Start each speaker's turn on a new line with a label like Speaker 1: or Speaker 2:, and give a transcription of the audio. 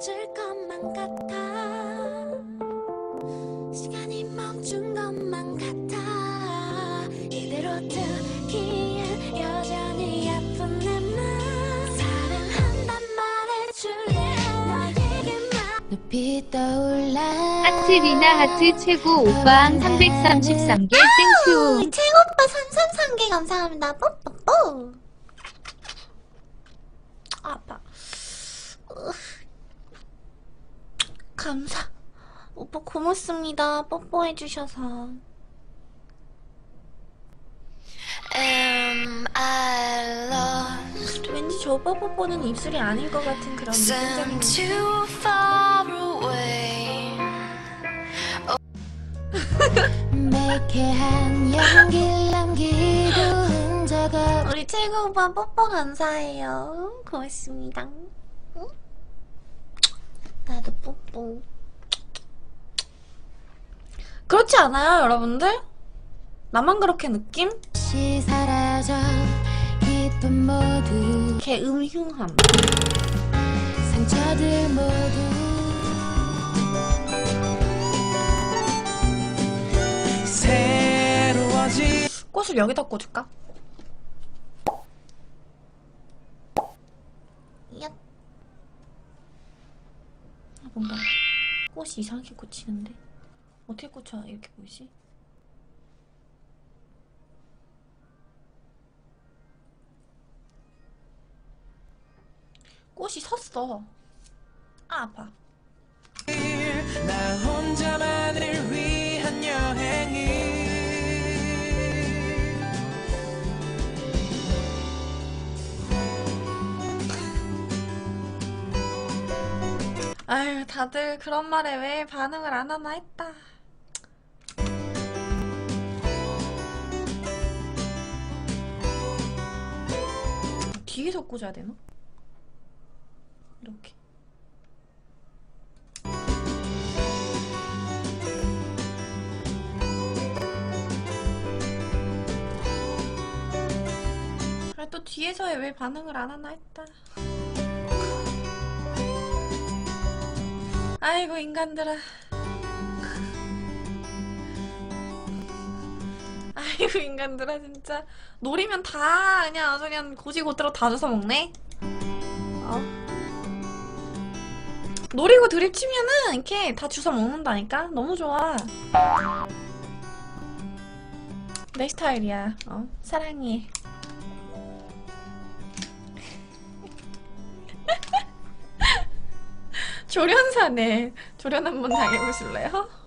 Speaker 1: 이루어질 것만 같아. 시간이 멈춘 것만 같아. 이대로 두기엔 여전히 아픈 내맘. 사랑한단 말해줄래? 너에게만 높이 떠올라.
Speaker 2: 하트 리나 하트 최고 오빵 333개 땡큐
Speaker 1: 최고빠 333개 감사합니다. 뽀뽀뽀. 아파 감사. 오빠 고맙습니다. 뽀뽀해주셔서.
Speaker 3: Am I lost?
Speaker 1: 왠지 저 오빠 뽀뽀는 입술이 아닐 것 같은 그런 느낌적인 우리 최고 오빠 뽀뽀 감사해요. 고맙습니다. 응? 나도 뽀뽀 그렇지 않아요 여러분들? 나만 그렇게 느낌? 시 사라져 기쁨 모두 개 음흉함 상처들 모두
Speaker 4: 새로워지
Speaker 1: 꽃을 여기다 꽂을까? 야. 아, 뭔가 꽃이 이상하게 꽂히는데 어떻게 꽂혀 이렇게 보이지? 꽃이 섰어. 아 아파. 아유 다들 그런 말에 왜 반응을 안 하나 했다. 뒤에서 꽂아야 되나? 이렇게. 아, 또 뒤에서 왜 반응을 안 하나 했다. 아이고 인간들아. 아이고 인간들아 진짜 노리면 다 그냥 그냥 고지고대로 다 주워 먹네. 어? 노리고 드립 치면은 이렇게 다 주워 먹는다니까 너무 좋아. 내 스타일이야. 어 사랑해. 조련사네. 조련 한번 당해보실래요?